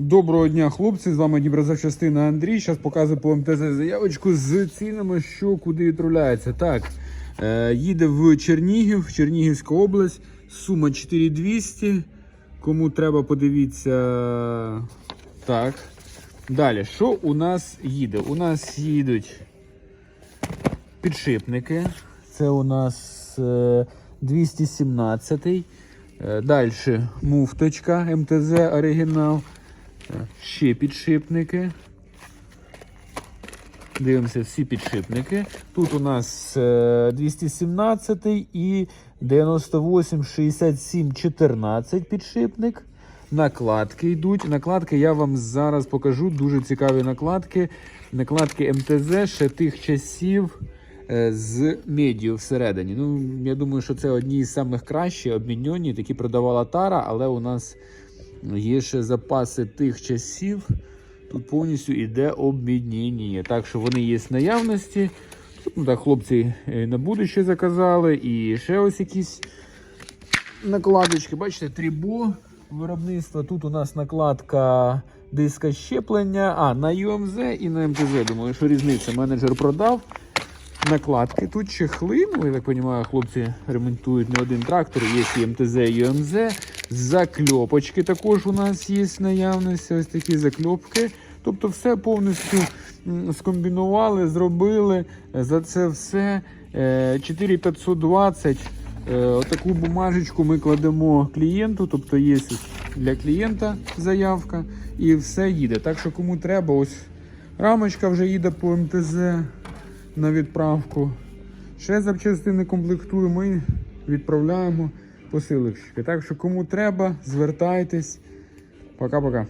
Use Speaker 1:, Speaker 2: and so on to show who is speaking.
Speaker 1: Доброго дня, хлопці! З вами Дніпрозавчастина Андрій. Зараз показую по МТЗ заявочку з цінами, що куди відправляється. Так, е, їде в Чернігів, Чернігівська область, сума 4200. Кому треба, подивіться. Так. Далі, що у нас їде? У нас їдуть підшипники. Це у нас е, 217. Далі муфточка МТЗ оригінал. Е, Ще підшипники. Дивимося всі підшипники. Тут у нас е, 217 і 98, 67, 14 підшипник. Накладки йдуть. Накладки я вам зараз покажу. Дуже цікаві накладки. Накладки МТЗ ще тих часів е, з медію всередині. Ну, я думаю, що це одні з самих кращих обміньоні. Такі продавала Тара, але у нас є ще запаси тих часів. Тут повністю йде обмінення. Так що вони є в наявності. Ну, так, хлопці е, на будуще заказали. І ще ось якісь накладочки. Бачите, трібо виробництва. Тут у нас накладка диска щеплення. А, на UMZ і на МТЗ. Думаю, що різниця. Менеджер продав. Накладки. Тут чехли, ну, я так розумію, хлопці ремонтують не один трактор, є і МТЗ, і ЮМЗ. Закльопочки також у нас є наявності. Ось такі закльопки. Тобто все повністю скомбінували, зробили. За це все е, 4520. Е, Отаку бумажечку ми кладемо клієнту, тобто є для клієнта заявка і все їде. Так що кому треба, ось рамочка вже їде по МТЗ на відправку. Ще запчастини комплектуємо і відправляємо посилочки. Так що кому треба, звертайтесь. Пока-пока.